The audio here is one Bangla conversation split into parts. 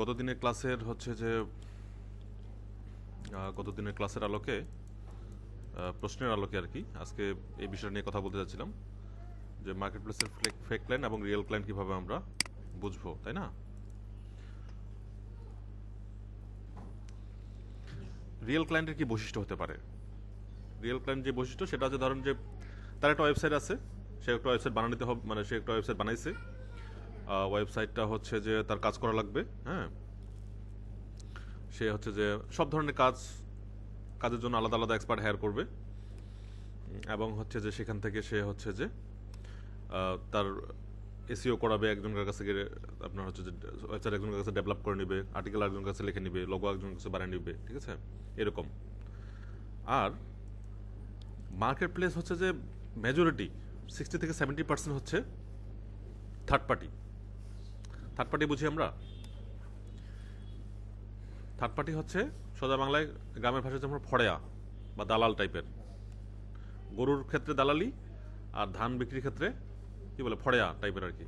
গত দিনের ক্লাসের হচ্ছে যে গত দিনের ক্লাসের আলোকে প্রশ্নের আলোকে আর কি আজকে এই বিষয় নিয়ে কথা বলতে যাচ্ছিলাম যে মার্কেট প্লেসের ফেক ক্লায়েন্ট এবং রিয়েল ক্লায়েন্ট কীভাবে আমরা বুঝব, তাই না? রিয়েল ক্লায়েন্টের কি বৈশিষ্ট্য হতে পারে? রিয়েল ক্লায়েন্ট যে বৈশিষ্ট্য সেটা হচ্ছে, ধরুন যে, তার একটা ওয়েবসাইট আছে, সে একটা ওয়েবসাইট বানাতে হবে মানে সে একটা ওয়েবসাইট বানাইছে ওয়েবসাইটটা হচ্ছে যে তার কাজ করা লাগবে হ্যাঁ? সে হচ্ছে যে সব ধরনের কাজ, কাজের জন্য আলাদা আলাদা এক্সপার্ট হায়ার করবে। এবং হচ্ছে যে সেখান থেকে সে হচ্ছে যে তার এসিও করাবে একজনের কাছে গিয়ে আপনার হচ্ছে যে ওয়েবসাইট একজনের কাছে ডেভেলপ করে নেবে আর্টিকেল একজনের কাছে লিখে নেবে লোগো একজনের কাছে বানিয়ে নেবে, ঠিক আছে? এরকম। আর মার্কেট প্লেস হচ্ছে যে মেজরিটি সিক্সটি থেকে সেভেন্টি পার্সেন্ট হচ্ছে থার্ড পার্টি থার্ড পার্টি বুঝি আমরা? থার্ড পার্টি হচ্ছে সোজা বাংলায় গ্রামের ভাষায় যেমন ফড়েয়া বা দালাল টাইপের। গরুর ক্ষেত্রে দালালি আর ধান বিক্রির ক্ষেত্রে কি বলে, ফড়েয়া টাইপের আর কি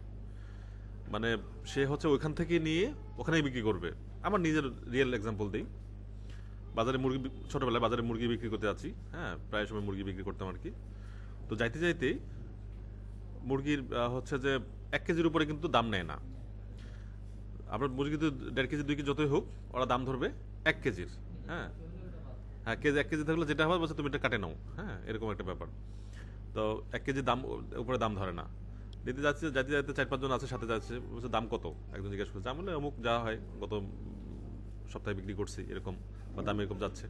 মানে সে হচ্ছে ওইখান থেকে নিয়ে ওখানেই বিক্রি করবে। আমার নিজের রিয়েল এক্সাম্পল দিই। বাজারে মুরগি ছোটোবেলায় বাজারে মুরগি বিক্রি করতে যাচ্ছি হ্যাঁ প্রায় সময় মুরগি বিক্রি করতাম আর কি তো যাইতে যাইতে মুরগির হচ্ছে যে এক কেজির উপরে কিন্তু দাম নেয় না। আপনার মুরগি কিন্তু দেড় কেজি, দুই কেজি যতই হোক, ওরা দাম ধরবে এক কেজির। হ্যাঁ। হ্যাঁ কেজি, এক কেজি থাকলে যেটা হবে বলছে তুমি এটা কাটে নাও। হ্যাঁ এরকম একটা ব্যাপার। তো এক কেজি দাম, উপরে দাম ধরে না। দিতে যাচ্ছে যাতে যাইতে চার পাঁচজন আছে, সাথে যাচ্ছে, বলছে দাম কত? একজন জিজ্ঞেস করছে আমি অমুক যা হয়, গত সপ্তাহে বিক্রি করছি, এরকম বা দাম এরকম যাচ্ছে।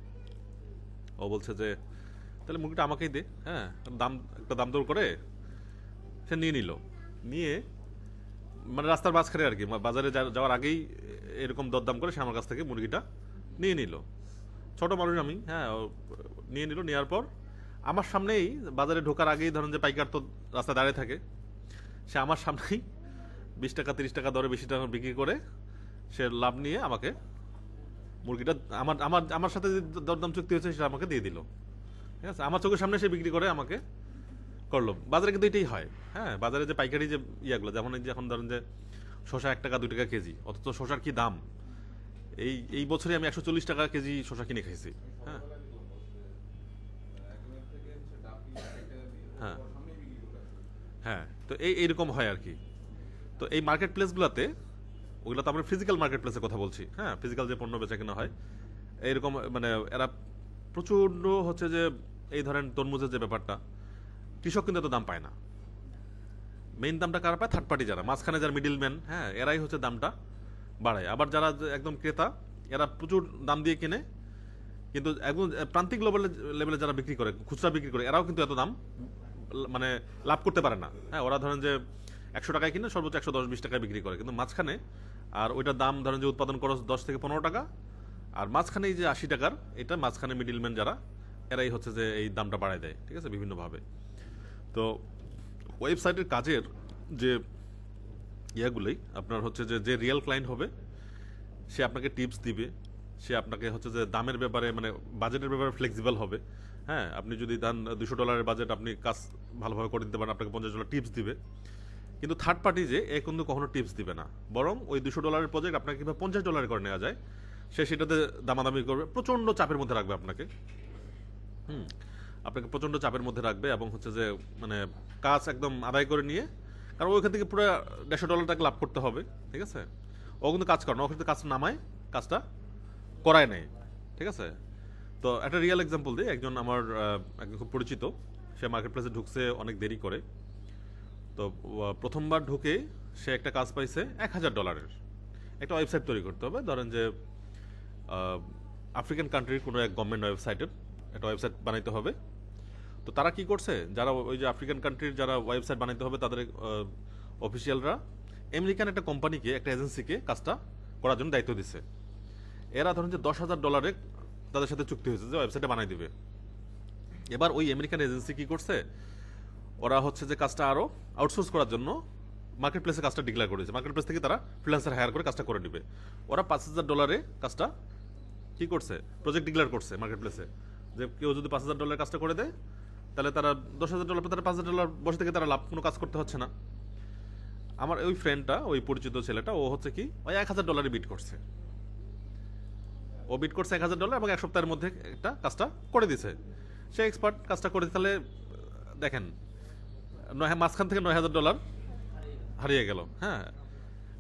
ও বলছে যে, তাহলে মুরগিটা আমাকেই দে। হ্যাঁ দাম, একটা দাম দর করে সে নিয়ে নিল। নিয়ে মানে রাস্তার মাঝখানে আর কি। বাজারে যাওয়ার আগেই এরকম দরদাম করে সে আমার কাছ থেকে মুরগিটা নিয়ে নিল। ছোট মানুষ আমি হ্যাঁ নিয়ে নিল, নেওয়ার পর আমার সামনেই বাজারে ঢোকার আগেই ধরেন যে পাইকার তো রাস্তায় দাঁড়িয়ে থাকে, সে আমার সামনেই বিশ টাকা, তিরিশ টাকা দরে বেশি টাকা বিক্রি করে সে লাভ নিয়ে আমাকে মুরগিটা, আমার আমার আমার সাথে যে দরদাম চুক্তি হয়েছে সেটা আমাকে দিয়ে দিল। ঠিক আছে? আমার চোখের সামনে সে বিক্রি করে আমাকে করল বাজারে কিন্তু এটাই হয়। হ্যাঁ বাজারে যে পাইকারি যে ইয়াগুলো, যেমন এই যে এখন ধরেন যে শশা এক টাকা, দুই টাকা কেজি, অথচ শশার কি দাম? এই এই বছরে আমি একশো চল্লিশ টাকা কেজি শশা কিনে খাইছি। হ্যাঁ। হ্যাঁ। হ্যাঁ তো এই, এইরকম হয় আর কি। তো এই মার্কেট প্লেসগুলোতে ওগুলো তো আমরা ফিজিক্যাল মার্কেট প্লেসের কথা বলছি। হ্যাঁ ফিজিক্যাল যে পণ্য বেচা কেনা হয়, এইরকম মানে এরা প্রচণ্ড হচ্ছে যে, এই ধরেন তরমুজের যে ব্যাপারটা কৃষক কিন্তু এত দাম পায় না। মেইন দামটা কারা পায়? থার্ড পার্টি যারা। মাঝখানে যারা মিডিলম্যান হ্যাঁ এরাই হচ্ছে দামটা বাড়ায়। আবার যারা একদম ক্রেতা, এরা প্রচুর দাম দিয়ে কিনে। কিন্তু একদম প্রান্তিক লেভেলে লেভেলে যারা বিক্রি করে, খুচরা বিক্রি করে, এরাও কিন্তু এত দাম মানে লাভ করতে পারে না। হ্যাঁ ওরা ধরেন যে একশো টাকায় কিনে সর্বোচ্চ একশো দশ বিশ টাকায় বিক্রি করে। কিন্তু মাঝখানে, আর ওইটার দাম ধরেন যে উৎপাদন খরচ দশ থেকে পনেরো টাকা, আর মাঝখানে এই যে আশি টাকার, এটা মাঝখানে মিডিলম্যান যারা, এরাই হচ্ছে যে এই দামটা বাড়ায় দেয়, ঠিক আছে, বিভিন্নভাবে। তো ওয়েবসাইটের কাজের যে ইয়াগুলোই, আপনার হচ্ছে যে যে রিয়েল ক্লায়েন্ট হবে, সে আপনাকে টিপস দিবে, সে আপনাকে হচ্ছে যে দামের ব্যাপারে মানে বাজেটের ব্যাপারে ফ্লেক্সিবল হবে। হ্যাঁ আপনি যদি দেন দুশো ডলারের বাজেট আপনি কাজ ভালোভাবে করে দিতে পারেন, আপনাকে পঞ্চাশ ডলার টিপস দিবে। কিন্তু থার্ড পার্টি যে, এ কিন্তু কখনো টিপস দিবে না। বরং ওই দুশো ডলারের প্রজেক্ট আপনাকে কীভাবে পঞ্চাশ ডলারে করে নেওয়া যায়। সে সেটাতে দামাদামি করবে, প্রচণ্ড চাপের মধ্যে রাখবে আপনাকে। হুম। আপনাকে প্রচণ্ড চাপের মধ্যে রাখবে এবং হচ্ছে যে মানে কাজ একদম আদায় করে নিয়ে, কারণ ওইখান থেকে পুরো দেড়শো ডলার তাকে লাভ করতে হবে, ঠিক আছে? ও কিন্তু কাজ করে না ওখানে কাজ নামায়, কাজটা করায় নেয়, ঠিক আছে? তো একটা রিয়েল এক্সাম্পল দিই, একজন আমার একজন খুব পরিচিত, সে মার্কেট প্লেসে ঢুকছে, অনেক দেরি করে। তো প্রথমবার ঢুকে সে একটা কাজ পাইছে এক হাজার ডলারের। একটা ওয়েবসাইট তৈরি করতে হবে, ধরেন যে আফ্রিকান কান্ট্রির কোনো এক গভর্নমেন্ট ওয়েবসাইটের একটা ওয়েবসাইট বানাইতে হবে। তো তারা কি করছে? যারা ওই যে আফ্রিকান কান্ট্রির যারা ওয়েবসাইট বানাইতে হবে, তাদের অফিসিয়ালরা আমেরিকান একটা কোম্পানিকে, একটা এজেন্সিকে কাজটা করার জন্য দায়িত্ব দিচ্ছে এরা ধরেন যে দশ হাজার ডলারে তাদের সাথে চুক্তি হয়েছে যে ওয়েবসাইটে বানাই দিবে। এবার ওই আমেরিকান এজেন্সি কি করছে? ওরা হচ্ছে যে কাজটা আরও আউটসোর্স করার জন্য মার্কেট প্লেসে কাজটা ডিক্লেয়ার করেছে। মার্কেট প্লেস থেকে তারা ফ্রিল্যান্সার হায়ার করে কাজটা করে নেবে। ওরা পাঁচ হাজার ডলারে কাজটা কি করছে? প্রজেক্ট ডিক্লেয়ার করছে মার্কেট প্লেসে যে কেউ যদি পাঁচ হাজার ডলারের কাজটা করে দেয় তাহলে তারা দশ হাজার ডলার তারা পাঁচ হাজার ডলার বসে থেকে তারা লাভ, কোনো কাজ করতে হচ্ছে না। আমার ওই ফ্রেন্ডটা ওই পরিচিত ছেলেটা, ও হচ্ছে কি, ওই এক হাজার ডলারে বিট করছে। ও বিট করছে এক হাজার ডলার এবং এক সপ্তাহের মধ্যে একটা কাজটা করে দিছে। সে এক্সপার্ট কাজটা করে তাহলে, দেখেন, নয়, মাঝখান থেকে নয় হাজার ডলার হারিয়ে গেল হ্যাঁ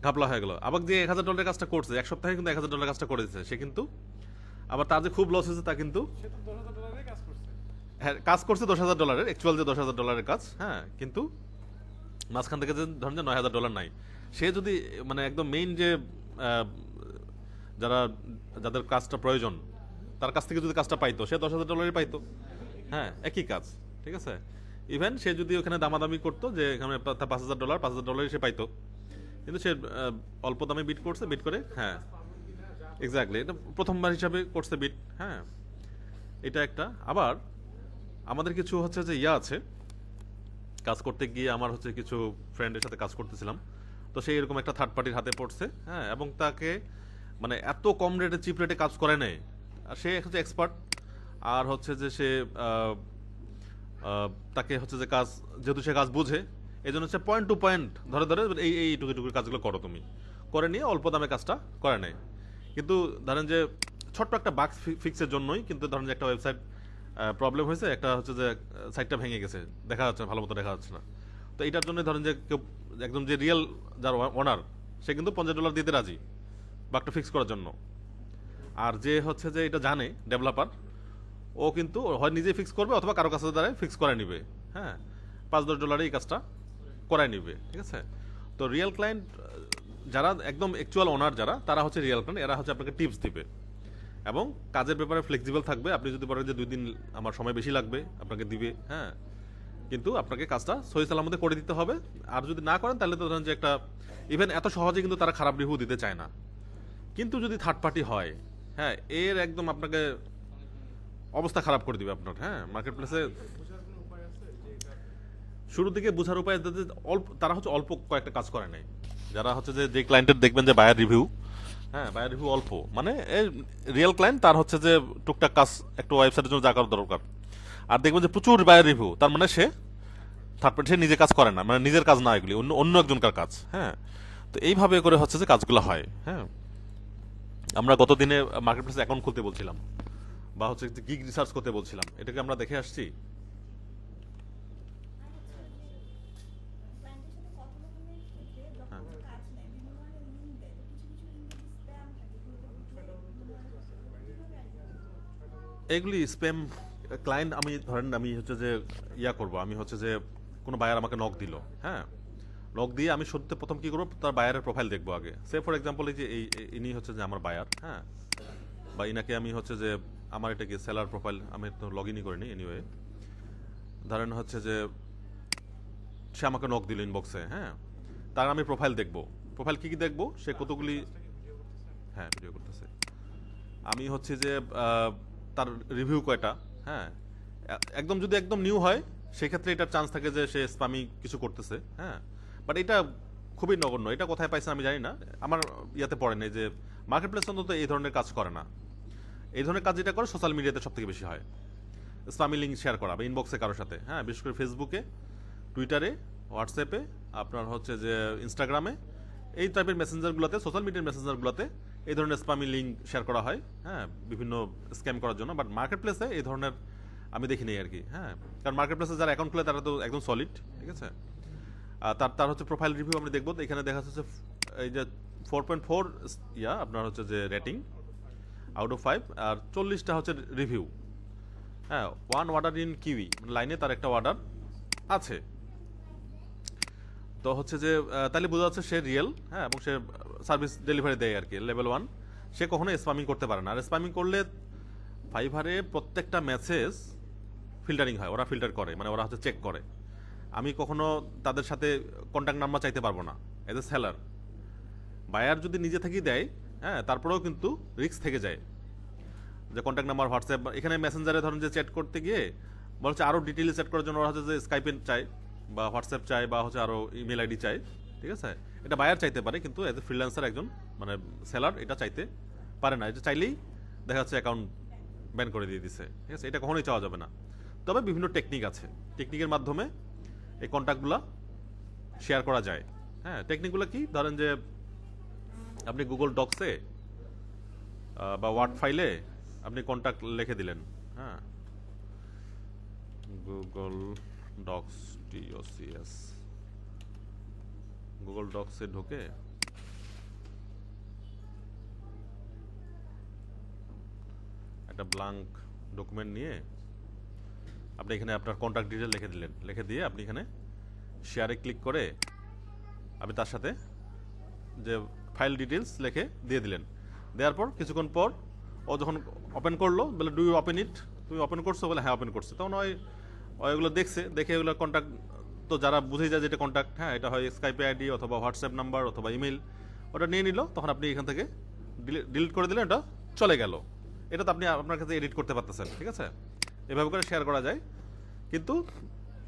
ঘাপলা হয়ে গেল। আবার যে এক হাজার ডলারের কাজটা করছে, এক সপ্তাহে কিন্তু এক হাজার ডলার কাজটা করে দিচ্ছে সে কিন্তু, আবার তার যে খুব লস হয়েছে তা কিন্তু হ্যাঁ কাজ করছে দশ হাজার ডলারের অ্যাকচুয়াল যে দশ হাজার ডলারের কাজ হ্যাঁ কিন্তু মাঝখান থেকে যে ধরেন যে নয় হাজার ডলার নাই, সে যদি মানে একদম মেইন যে যারা, যাদের কাজটা প্রয়োজন, তার কাছ থেকে যদি কাজটা পাইতো, সে দশ হাজার ডলারই পাইতো হ্যাঁ একই কাজ, ঠিক আছে? ইভেন সে যদি ওখানে দামাদামি করতো যে এখানে পাঁচ হাজার ডলার, পাঁচ হাজার ডলারই সে পাইতো, কিন্তু সে অল্প দামে বিট করছে বিট করে হ্যাঁ এক্স্যাক্টলি এটা প্রথমবার হিসাবে করছে বিট হ্যাঁ এটা একটা, আবার আমাদের কিছু হচ্ছে যে ইয়া আছে। কাজ করতে গিয়ে আমার হচ্ছে কিছু ফ্রেন্ডের সাথে কাজ করতেছিলাম। তো সেই এরকম একটা থার্ড পার্টির হাতে পড়ছে হ্যাঁ এবং তাকে মানে এত কম রেটে চিপ রেটে কাজ করে নেয় আর সে হচ্ছে এক্সপার্ট আর হচ্ছে যে সে তাকে হচ্ছে যে কাজ, যেহেতু সে কাজ বুঝে এই জন্য হচ্ছে পয়েন্ট টু পয়েন্ট ধরে ধরে, এই এই টুকু টুকু কাজগুলো করো তুমি। করে নিয়ে অল্প দামে কাজটা করে নেয় কিন্তু ধরেন যে ছোট্ট একটা বাক্স ফিক্সের জন্যই, কিন্তু ধরেন যে একটা ওয়েবসাইট প্রবলেম হয়েছে, একটা হচ্ছে যে সাইডটা ভেঙে গেছে। দেখা যাচ্ছে না ভালো মতো দেখা যাচ্ছে না। তো এটার জন্য ধরেন যে, কেউ একদম যে রিয়েল যার ওনার সে কিন্তু পঞ্চাশ ডলার দিতে রাজি বাঘটা ফিক্স করার জন্য। আর যে হচ্ছে যে এটা জানে ডেভেলপার ও কিন্তু হয় নিজে ফিক্স করবে অথবা কারও কাছে দ্বারা ফিক্স করে নিবে। হ্যাঁ? পাঁচ, দশ ডলারে এই কাজটা করায় নিবে, ঠিক আছে? তো রিয়েল ক্লায়েন্ট যারা একদম অ্যাকচুয়াল ওনার যারা, তারা হচ্ছে রিয়েল ক্লায়েন্ট এরা হচ্ছে আপনাকে টিপস দিবে। এবং কাজের ব্যাপারে ফ্লেক্সিবল থাকবে। আপনি যদি বলেন যে দুই দিন আমার সময় বেশি লাগবে, আপনাকে দিবে হ্যাঁ। কিন্তু আপনাকে কাজটা সহি সালামতে করে দিতে হবে। আর যদি না করেন, তাহলে তো ধরেন যে একটা ইভেন এত সহজে কিন্তু তারা খারাপ রিভিউ দিতে চায় না। কিন্তু যদি থার্ড পার্টি হয় হ্যাঁ এর একদম আপনাকে অবস্থা খারাপ করে দিবে আপনার হ্যাঁ মার্কেট প্লেসে বোঝার কোনো উপায় আছে যে এটা শুরু দিকে বোঝার উপায় অল্প, তারা হচ্ছে অল্প কয়েকটা কাজ করে নাই। যারা হচ্ছে যে যে ক্লায়েন্টের দেখবেন যে বায়ার রিভিউ হ্যাঁ বায়ার রিভিউ অল্প। মানে রিয়েল ক্লায়েন্ট তার হচ্ছে যে টুকটাক কাজ একটু ওয়েবসাইটের জন্য যা করার দরকার। আর দেখবেন যে প্রচুর বায়ার রিভিউ তার মানে সে থার্ড পার্টি সে নিজে কাজ করে না মানে নিজের কাজ না এগুলি, অন্য অন্য একজনকার কাজ হ্যাঁ। তো এইভাবে করে হচ্ছে যে কাজগুলো হয় হ্যাঁ। আমরা গত দিনে মার্কেট প্লেসে অ্যাকাউন্ট খুলতে বলছিলাম, বা হচ্ছে গিগ রিসার্চ করতে বলছিলাম, এটাকে আমরা দেখে আসছি। এগুলি স্প্যাম ক্লায়েন্ট আমি, ধরেন আমি হচ্ছে যে ইয়া করব, আমি হচ্ছে যে কোনো বায়ার আমাকে নক দিল হ্যাঁ? নক দিয়ে আমি সত্যি প্রথম কি করব? তার বায়ারের প্রোফাইল দেখব আগে। সে ফর এক্সাম্পল এই যে এই ইনি হচ্ছে যে আমার বায়ার হ্যাঁ? বা ইনাকে আমি হচ্ছে যে আমার এটা কি সেলার প্রোফাইল আমি তো লগ ইনই করিনি এনিওয়ে ধরেন হচ্ছে যে সে আমাকে নক দিল ইনবক্সে হ্যাঁ? তার আমি প্রোফাইল দেখব। প্রোফাইল কী কী দেখব? সে কতগুলি হ্যাঁ ভিডিও করতেছে। আমি হচ্ছে যে তার রিভিউ কয়টা? হ্যাঁ। একদম যদি একদম নিউ হয়, সেক্ষেত্রে এটার চান্স থাকে যে সে স্পামি কিছু করতেছে হ্যাঁ। বাট এটা খুবই নগণ্য। এটা কোথায় পাইছে আমি জানি না। আমার ইয়াতে পড়ে নেই যে মার্কেট প্লেস অন্তত এই ধরনের কাজ করে না। এই ধরনের কাজ যেটা করে সোশ্যাল মিডিয়াতে সব থেকে বেশি হয়। স্পামি লিঙ্ক শেয়ার করা বা ইনবক্সে কারোর সাথে হ্যাঁ। বিশেষ করে ফেসবুকে টুইটারে হোয়াটসঅ্যাপে আপনার হচ্ছে যে ইনস্টাগ্রামে এই টাইপের মেসেঞ্জারগুলোতে সোশ্যাল মিডিয়ার মেসেঞ্জারগুলোতে এই ধরনের স্পামি লিঙ্ক শেয়ার করা হয় হ্যাঁ বিভিন্ন স্ক্যাম করার জন্য বাট মার্কেট প্লেসে এই ধরনের আমি দেখি দেখিনি আর কি হ্যাঁ কারণ মার্কেট প্লেসে যারা অ্যাকাউন্ট খুলে তারা তো একদম সলিড ঠিক আছে? তার তার হচ্ছে প্রোফাইল রিভিউ আমরা দেখব, এখানে দেখা যাচ্ছে এই যে ফোর পয়েন্ট ফোর ইয়া, আপনার হচ্ছে যে রেটিং আউট অফ ফাইভ আর চল্লিশটা হচ্ছে রিভিউ হ্যাঁ ওয়ান অর্ডার ইন কিউই লাইনে তার একটা অর্ডার আছে। তো হচ্ছে যে তাহলে বোঝা যাচ্ছে সে রিয়েল হ্যাঁ এবং সে সার্ভিস ডেলিভারি দেয় আর কি, লেভেল ওয়ান। সে কখনো স্পামিং করতে পারে না। আর স্পামিং করলে ফাইভারে প্রত্যেকটা মেসেজ ফিল্টারিং হয়, ওরা ফিল্টার করে মানে ওরা হচ্ছে চেক করে। আমি কখনো তাদের সাথে কন্ট্যাক্ট নাম্বার চাইতে পারব না এজ এ সেলার বায়ার যদি নিজে থেকেই দেয় হ্যাঁ তারপরেও কিন্তু রিস্ক থেকে যায়। যে কন্ট্যাক্ট নাম্বার হোয়াটসঅ্যাপ এখানে মেসেঞ্জারে ধরুন যে চ্যাট করতে গিয়ে বলছে আরও ডিটেলে চ্যাট করার জন্য ওরা হচ্ছে যে স্কাইপে চায়, বা হোয়াটসঅ্যাপ চায়, বা হচ্ছে আরও ইমেল আইডি চায়, ঠিক আছে? এটা বায়ার চাইতে পারে, কিন্তু এজ এ ফ্রিল্যান্সার একজন মানে সেলার এটা চাইতে পারে না। এটা চাইলেই দেখা যাচ্ছে অ্যাকাউন্ট ব্যান করে দিয়ে দিছে। ঠিক আছে? এটা কখনোই চাওয়া যাবে না। তবে বিভিন্ন টেকনিক আছে। টেকনিকের মাধ্যমে এই কন্ট্যাক্টগুলো শেয়ার করা যায়। হ্যাঁ টেকনিকগুলো কি? ধরেন যে আপনি গুগল ডক্সে বা ওয়ার্ড ফাইলে আপনি কন্ট্যাক্ট লিখে দিলেন। হ্যাঁ? গুগল ডক্স টিওসিএস গুগল ডক্সে ঢোকে। একটা ব্লাঙ্ক ডকুমেন্ট নিয়ে আপনি এখানে আপনার কন্ট্যাক্ট ডিটেল লিখে দিলেন। লিখে দিয়ে আপনি এখানে শেয়ারে ক্লিক করে আপনি তার সাথে যে ফাইল ডিটেলস লিখে দিয়ে দিলেন। দেওয়ার পর কিছুক্ষণ পর ও যখন ওপেন করল বলে ডু ইউ ওপেন ইট তুমি ওপেন করছ? বলে হ্যাঁ ওপেন করছে। তখন ওই ওই এগুলো দেখছে, দেখে এগুলো কন্ট্যাক্ট তো যারা বুঝে যায় যে এটা কন্ট্যাক্ট হ্যাঁ এটা হয় স্কাইপে আইডি অথবা হোয়াটসঅ্যাপ নাম্বার অথবা ইমেল ওটা নিয়ে নিল, তখন আপনি এখান থেকে ডিলিট করে দিলেন এটা চলে গেল। এটা তো আপনি আপনার কাছে এডিট করতে পারতেছেন, ঠিক আছে? এভাবে করে শেয়ার করা যায়। কিন্তু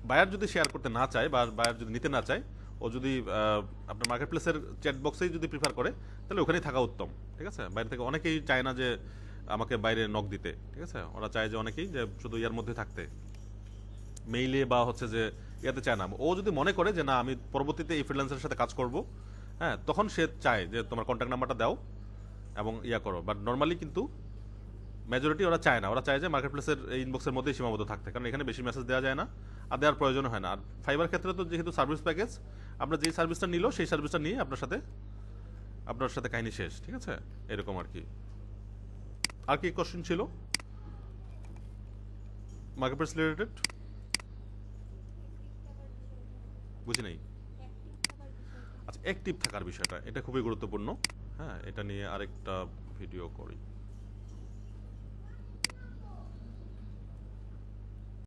বায়ার যদি শেয়ার করতে না চায় বা বায়ার যদি নিতে না চায়, ও যদি আপনার মার্কেট প্লেসের চ্যাট বক্সেই যদি প্রিফার করে, তাহলে ওখানেই থাকা উত্তম, ঠিক আছে? বাইরে থেকে অনেকেই চায় না যে আমাকে বাইরে নক দিতে, ঠিক আছে? ওরা চায় যে অনেকেই যে শুধু ইয়ার মধ্যে থাকতে। মেইলে বা হচ্ছে যে ইয়াতে চায় না। ও যদি মনে করে যে, না, আমি পরবর্তীতে এই ফ্রিল্যান্সের সাথে কাজ করব হ্যাঁ তখন সে চায় যে, তোমার কন্ট্যাক্ট নাম্বারটা দাও এবং ইয়া করো। বাট নর্মালি কিন্তু মেজরিটি ওরা চায় না। ওরা চায় যে মার্কেট প্লেসের ইনবক্সের মধ্যেই সীমাবদ্ধ থাকতে। কারণ এখানে বেশি মেসেজ দেওয়া যায় না আর দেওয়ার প্রয়োজন হয় না। আর ফাইবার ক্ষেত্রে তো যেহেতু সার্ভিস প্যাকেজ আপনার যেই সার্ভিসটা নিল, সেই সার্ভিসটা নিয়ে আপনার সাথে আপনার সাথে কাহিনী শেষ, ঠিক আছে? এরকম আর কি। আর কি কোশ্চেন ছিল? মার্কেট প্লেস রিলেটেড বুঝি নাই? আচ্ছা অ্যাক্টিভ থাকার বিষয়টা, এটা খুবই গুরুত্বপূর্ণ। হ্যাঁ এটা নিয়ে আরেকটা ভিডিও করি।